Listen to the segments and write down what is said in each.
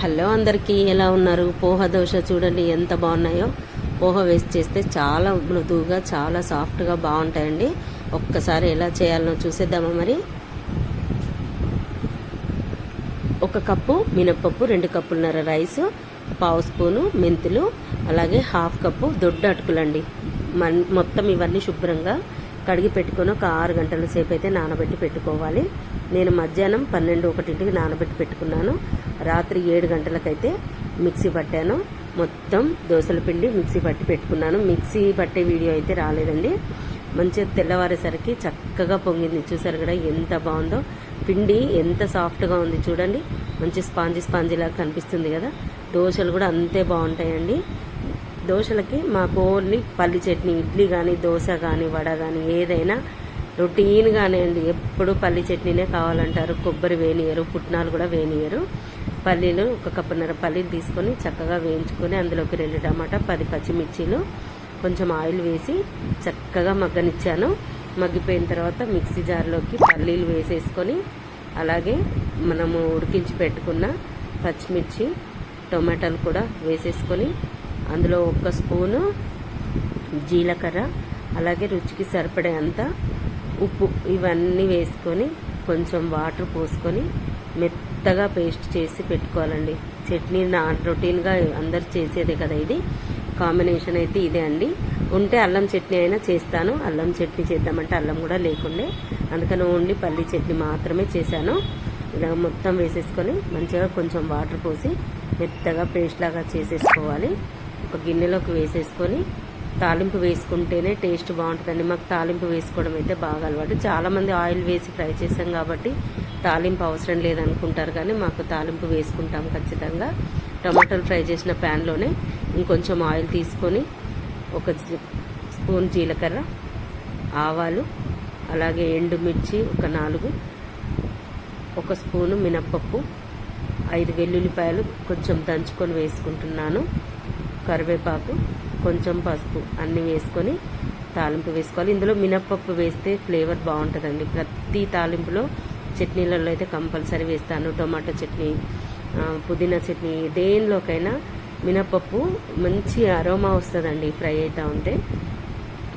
Hello అందరికీ ఎలా ఉన్నారు? పోహ దోశ చూడండి ఎంత బాగున్నాయో. పోహ వేస్ట్ చేస్తే చాలా మృదువుగా చాలా సాఫ్ట్గా బాగుంటాయండి. ఒక్కసారి ఎలా చేయాలనో చూసేద్దామా మరి? ఒక కప్పు మినప్పప్పు రెండు కప్పులున్నర రైస్ పావు స్పూను మెంతులు అలాగే హాఫ్ కప్పు దొడ్డు అటుకులండి. మన్ మొత్తం ఇవన్నీ శుభ్రంగా కడిగి పెట్టుకొని ఒక ఆరు గంటల సేపు అయితే నానబెట్టి పెట్టుకోవాలి. నేను మధ్యాహ్నం పన్నెండు ఒకటింటికి నానబెట్టి పెట్టుకున్నాను. రాత్రి ఏడు గంటలకైతే మిక్సీ పట్టాను. మొత్తం దోశల పిండి మిక్సీ పట్టి పెట్టుకున్నాను. మిక్సీ పట్టే వీడియో అయితే రాలేదండి. మంచిగా తెల్లవారేసరికి చక్కగా పొంగింది. చూసారు కదా ఎంత బాగుందో. పిండి ఎంత సాఫ్ట్గా ఉంది చూడండి. మంచి స్పాంజీ స్పాంజీ లాగా కనిపిస్తుంది కదా. దోశలు కూడా అంతే బాగుంటాయండి. దోశలకి మాకు ఓన్లీ పల్లి చట్నీ ఇడ్లీ కానీ దోశ కానీ వడ కానీ ఏదైనా రొటీన్గానే అండి. ఎప్పుడు పల్లి చట్నీనే కావాలంటారు. కొబ్బరి వేనియరు పుట్నాలు కూడా వేనియరు. పల్లీలు ఒక కప్పున్నర పల్లీలు తీసుకొని చక్కగా వేయించుకొని అందులోకి రెండు టమాటా పది పచ్చిమిర్చీలు కొంచెం ఆయిల్ వేసి చక్కగా మగ్గనిచ్చాను. మగ్గిపోయిన తర్వాత మిక్సీ జార్లోకి పల్లీలు వేసేసుకొని అలాగే మనము ఉడికించి పెట్టుకున్న పచ్చిమిర్చి టొమాటోలు కూడా వేసేసుకొని అందులో ఒక స్పూను జీలకర్ర అలాగే రుచికి సరిపడే అంత ఉప్పు ఇవన్నీ వేసుకొని కొంచెం వాటర్ పోసుకొని మెత్తగా పేస్ట్ చేసి పెట్టుకోవాలండి. చట్నీ నా రొటీన్గా అందరు చేసేదే కదా ఇది. కాంబినేషన్ అయితే ఇదే అండి. ఉంటే అల్లం చట్నీ అయినా చేస్తాను. అల్లం చట్నీ చేద్దామంటే అల్లం కూడా లేకుండే. అందుకని ఓన్లీ పల్లి చట్నీ మాత్రమే చేశాను. ఇలా మొత్తం వేసేసుకొని మంచిగా కొంచెం వాటర్ పోసి మెత్తగా పేస్ట్ లాగా చేసేసుకోవాలి. ఒక గిన్నెలోకి వేసేసుకొని తాలింపు వేసుకుంటేనే టేస్ట్ బాగుంటుందండి. మాకు తాలింపు వేసుకోవడం అయితే బాగా అలవాటు. చాలామంది ఆయిల్ వేసి ఫ్రై చేసాం కాబట్టి తాలింపు అవసరం లేదనుకుంటారు కానీ మాకు తాలింపు వేసుకుంటాం ఖచ్చితంగా. టమాటాలు ఫ్రై చేసిన ప్యాన్లోనే ఇంకొంచెం ఆయిల్ తీసుకొని ఒక స్పూన్ జీలకర్ర ఆవాలు అలాగే ఎండుమిర్చి ఒక నాలుగు ఒక స్పూను మినప్పప్పు ఐదు వెల్లుల్లిపాయలు కొంచెం దంచుకొని వేసుకుంటున్నాను. కరివేపాకు కొంచెం పసుపు అన్నీ వేసుకొని తాలింపు వేసుకోవాలి. ఇందులో మినప్పప్పు వేస్తే ఫ్లేవర్ బాగుంటుందండి. ప్రతి తాలింపులో చట్నీలలో అయితే కంపల్సరీ వేస్తాను. టొమాటో చట్నీ పుదీనా చట్నీ దేనిలోకైనా మినప్పప్పు మంచి అరోమా వస్తుందండి ఫ్రై అవుతూ ఉంటే.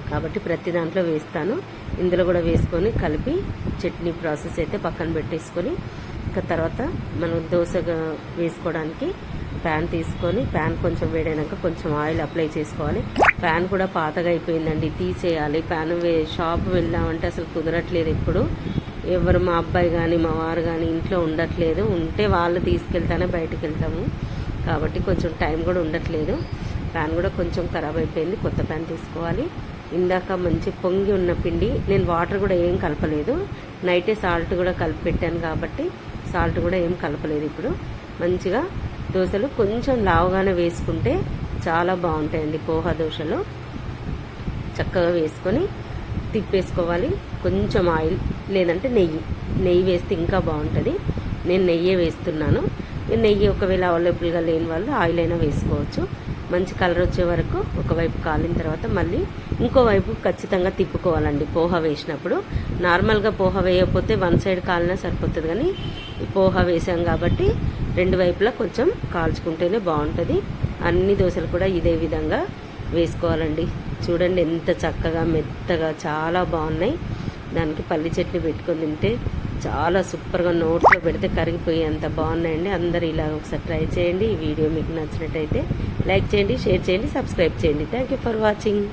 కాబట్టి ప్రతి దాంట్లో వేస్తాను. ఇందులో కూడా వేసుకొని కలిపి చట్నీ ప్రాసెస్ అయితే పక్కన పెట్టేసుకొని ఇంకా తర్వాత మనం దోశగా వేసుకోవడానికి ప్యాన్ తీసుకొని ప్యాన్ కొంచెం వేడైనాక కొంచెం ఆయిల్ అప్లై చేసుకోవాలి. ప్యాన్ కూడా పాతగా అయిపోయిందండి తీసేయాలి. ప్యాన్ వే షాప్ వెళ్ళామంటే అసలు కుదరట్లేదు ఇప్పుడు ఎవరు మా అబ్బాయి కానీ మా వారు కానీ ఇంట్లో ఉండట్లేదు. ఉంటే వాళ్ళు తీసుకెళ్తానే బయటకు వెళ్తాము. కాబట్టి కొంచెం టైం కూడా ఉండట్లేదు. ప్యాన్ కూడా కొంచెం ఖరాబ్ అయిపోయింది కొత్త ప్యాన్ తీసుకోవాలి. ఇందాక మంచి పొంగి ఉన్న పిండి నేను వాటర్ కూడా ఏం కలపలేదు. నైటే సాల్ట్ కూడా కలిపి పెట్టాను కాబట్టి సాల్ట్ కూడా ఏం కలపలేదు ఇప్పుడు. మంచిగా దోశలు కొంచెం లావుగానే వేసుకుంటే చాలా బాగుంటాయండి పోహా దోశలు. చక్కగా వేసుకొని తిప్పేసుకోవాలి. కొంచెం ఆయిల్ లేదంటే నెయ్యి. నెయ్యి వేస్తే ఇంకా బాగుంటుంది. నేను నెయ్యే వేస్తున్నాను. నెయ్యి ఒకవేళ అవైలబుల్గా లేని వాళ్ళు ఆయిల్ అయినా వేసుకోవచ్చు. మంచి కలర్ వచ్చే వరకు ఒకవైపు కాలిన తర్వాత మళ్ళీ ఇంకో వైపు ఖచ్చితంగా తిప్పుకోవాలండి. పోహ వేసినప్పుడు నార్మల్గా పోహ వేయకపోతే వన్ సైడ్ కాలినా సరిపోతుంది కానీ పోహ వేసాం కాబట్టి రెండు వైపులా కొంచెం కాల్చుకుంటేనే బాగుంటుంది. అన్ని దోశలు కూడా ఇదే విధంగా వేసుకోవాలండి. చూడండి ఎంత చక్కగా మెత్తగా చాలా బాగున్నాయి. దానికి పల్లి చట్నీ పెట్టుకొని తింటే చాలా సూపర్గా నోట్లో పెడితే కరిగిపోయి అంత బాగున్నాయండి. అందరు ఇలా ఒకసారి ట్రై చేయండి. ఈ వీడియో మీకు నచ్చినట్టయితే లైక్ చేయండి షేర్ చేయండి సబ్స్క్రైబ్ చేయండి. Thank for watching.